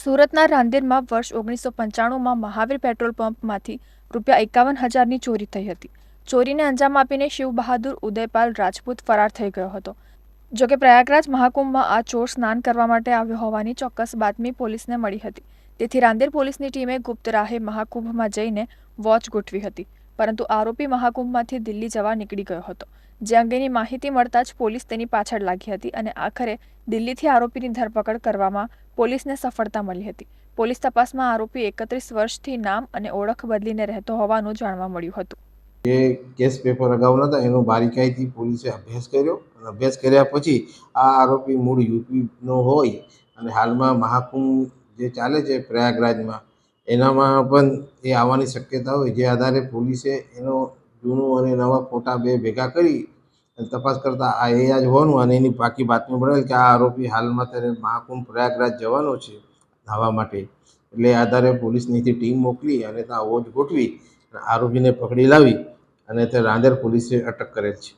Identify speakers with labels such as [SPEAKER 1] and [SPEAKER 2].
[SPEAKER 1] સુરતના રાંદેરમાં વર્ષ ઓગણીસો પંચાણુંમાં મહાવીર પેટ્રોલ પંપમાંથી રૂપિયા એકાવન હજારની ચોરી થઈ હતી. ચોરીને અંજામ આપીને શિવ બહાદુર ઉદયપાલ રાજપૂત ફરાર થઈ ગયો હતો. જોકે પ્રયાગરાજ મહાકુંભમાં આ ચોર સ્નાન કરવા માટે આવ્યો હોવાની ચોક્કસ બાતમી પોલીસને મળી હતી. તેથી રાંદેર પોલીસની ટીમે ગુપ્ત રાહે મહાકુંભમાં જઈને વોચ ગોઠવી હતી. પરંતુ આરોપી મહાકુંભમાંથી દિલ્હી જવા નીકળી ગયો હતો. જે અંગેની માહિતી મળતા જ પોલીસ તેની પાછળ લાગી હતી અને આખરે દિલ્હીથી આરોપીની ધરપકડ કરવામાં પોલીસને સફળતા મળી હતી. પોલીસ તપાસમાં આરોપી એકત્રીસ વર્ષથી નામ અને ઓળખ બદલીને રહેતો હોવાનું જાણવા મળ્યું હતું.
[SPEAKER 2] જે કેસ પેપર અગાઉ નહોતા, એનો બારીકાઈથી પોલીસે અભ્યાસ કર્યો અને અભ્યાસ કર્યા પછી આ આરોપી મૂળ યુપીનો હોય અને હાલમાં મહાકુંભ જે ચાલે છે પ્રયાગરાજમાં એનામાં પણ એ આવવાની શક્યતા હોય. જે આધારે પોલીસે એનો જૂનું અને નવા ફોટા બે ભેગા કરી અને તપાસ કરતાં આ એ જ હોવાનું અને એની બાકી બાતમી મળેલ કે આ આરોપી હાલમાં ત્યારે મહાકુંભ પ્રયાગરાજ જવાનો છે નાહવા માટે. એટલે આધારે પોલીસનીથી ટીમ મોકલી અને ત્યાં ઓજ ગોઠવી આરોપીને પકડી લાવી અને તે રાંદેર પોલીસે અટક કરેલ છે.